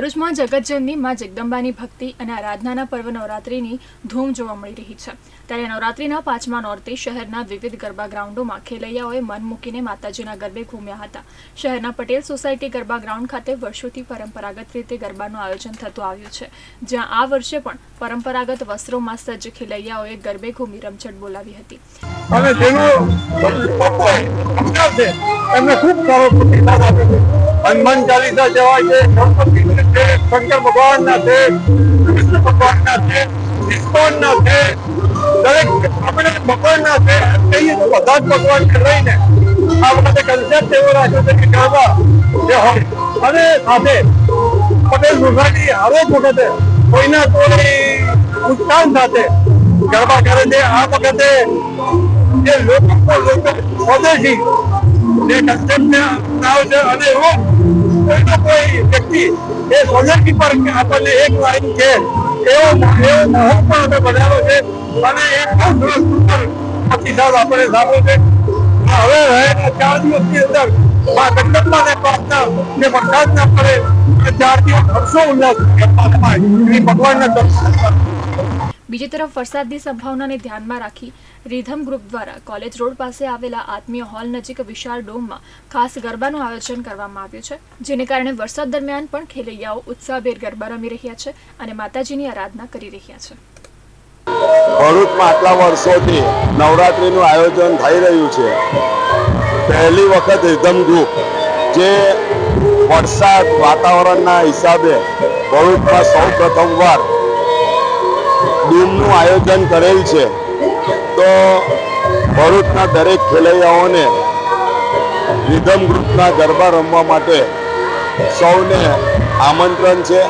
ભરૂચમાં જગતજનની માં જગદંબાની ભક્તિ અને આરાધનાના પર્વ નવરાત્રિની ધૂમ જોવા મળી રહી છે. ત્યારે નવરાત્રિના પાંચમા નોરતે શહેરના વિવિધ ગરબા ગ્રાઉન્ડોમાં ખેલૈયાઓએ મન મૂકીને માતાજીના ગરબે ઘૂમ્યા હતા. શહેરના પટેલ સોસાયટી ગરબા ગ્રાઉન્ડ ખાતે વર્ષોથી પરંપરાગત રીતે ગરબાનું આયોજન થતું આવ્યું છે. જ્યાં આ વર્ષે પણ પરંપરાગત વસ્ત્રોમાં સજ્જ ખેલૈયાઓએ ગરબે ઘૂમી રમઝટ બોલાવી હતી. અને એમને ચાલીસા જવાય છે. છે. શંકર ભગવાનના છે, કૃષ્ણ ભગવાનના છે ઇસ્કોનના છે. દરેક આપણે ભગવાનના છે, કહીએ તો બધા જ ભગવાનને લઈને. આ વખતે કન્સેપ્ટ એવો રાખ્યો છે કે ગામા જે હોય. અને સાથે પટેલ સોસાયટી હરેક વખતે કોઈના કોઈ ઉત્સાહ સાથે ગરબા કરે છે. આ વખતે જે લોકો લોકો સ્વદેશી જે કન્સેપ્ટને છે અને એવો કોઈનો કોઈ વ્યક્તિ એ સ્વદેશી પર આપણને એક લાઈન છે એવો એવો માહોલ પણ અમે બનાવ્યો છે. અને એ બહુ સરસ સુંદર પ્રતિસાદ આપણે સાંભળ્યો છે. હવે રહેલા ચાર દિવસની અંદર આ જગદંબાને પ્રાર્થના કે વરસાદ ના પડે ચાર દિવસ હર્ષો ઉલ્લાસ ભગવાનના દર્શન બીજી તરફ વરસાદની સંભાવનાને ધ્યાનમાં રાખી રીધમ ગ્રુપ દ્વારા કોલેજ રોડ પાસે આવેલા આત્મીય હોલ નજીક વિશાળ ડોમમાં ખાસ ગરબાનું આયોજન કરવામાં આવ્યું છે, જેને કારણે વરસાદ દરમિયાન પણ ખેલૈયાઓ ઉત્સાહભેર ગરબા રમી રહ્યા છે અને માતાજીની આરાધના કરી રહ્યા છે. ભરૂચમાં આટલા વર્ષોથી નવરાત્રિનું આયોજન થઈ રહ્યું છે. પહેલી વખત રિધમ ગ્રુપ જે વરસાદ વાતાવરણના હિસાબે ભરૂચમાં સૌ પ્રથમવાર ડૂમનું આયોજન કરેલ છે, તો ભરૂચના દરેક ખેલૈયાઓને રિધમ ગ્રુપના ગરબા રમવા માટે સૌને આમંત્રણ છે.